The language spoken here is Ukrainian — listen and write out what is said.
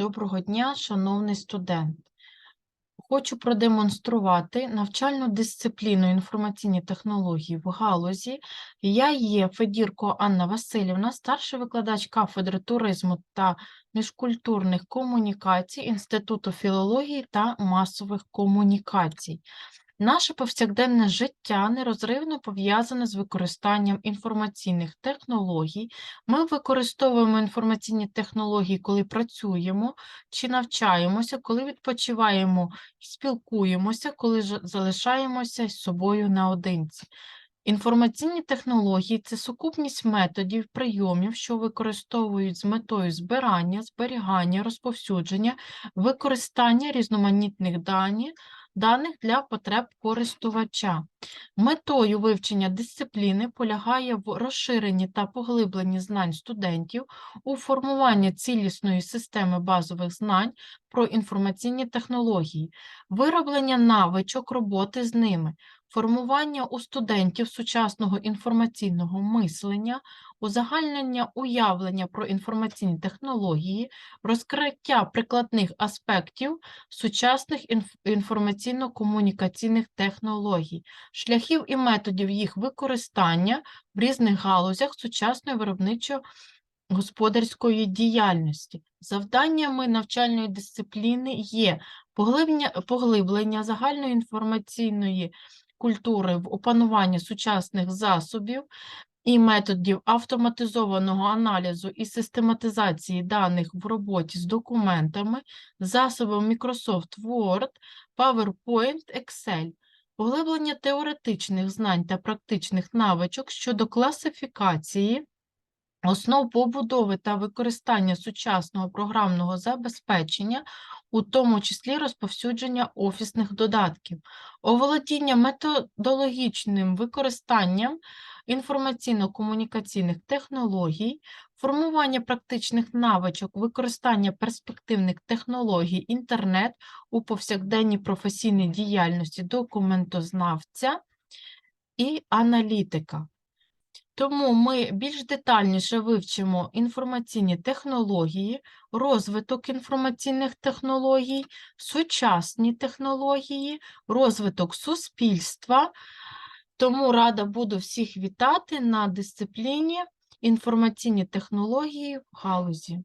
Доброго дня, шановний студент. Хочу продемонструвати навчальну дисципліну інформаційні технології в галузі. Я є Федірко Анна Васильівна, старший викладач кафедри туризму та міжкультурних комунікацій Інституту філології та масових комунікацій. Наше повсякденне життя нерозривно пов'язане з використанням інформаційних технологій. Ми використовуємо інформаційні технології, коли працюємо чи навчаємося, коли відпочиваємо і спілкуємося, коли залишаємося з собою наодинці. Інформаційні технології це сукупність методів, прийомів, що використовують з метою збирання, зберігання, розповсюдження, використання різноманітних дані, даних для потреб користувача. Метою вивчення дисципліни полягає в розширенні та поглибленні знань студентів у формуванні цілісної системи базових знань про інформаційні технології, вироблення навичок роботи з ними, формування у студентів сучасного інформаційного мислення, узагальнення уявлення про інформаційні технології, розкриття прикладних аспектів сучасних інф- інформаційно-комунікаційних технологій, шляхів і методів їх використання в різних галузях сучасної виробничо-господарської діяльності. Завданнями навчальної дисципліни є поглиблення, поглиблення загальної інформаційної культури в опануванні сучасних засобів і методів автоматизованого аналізу і систематизації даних в роботі з документами, засобами Microsoft Word, PowerPoint, Excel, поглиблення теоретичних знань та практичних навичок щодо класифікації, основ побудови та використання сучасного програмного забезпечення, у тому числі розповсюдження офісних додатків, оволодіння методологічним використанням інформаційно-комунікаційних технологій, формування практичних навичок використання перспективних технологій інтернет у повсякденній професійній діяльності документознавця і аналітика. Тому ми більш детальніше вивчимо інформаційні технології, розвиток інформаційних технологій, сучасні технології, розвиток суспільства. Тому рада буду всіх вітати на дисципліні інформаційні технології в галузі.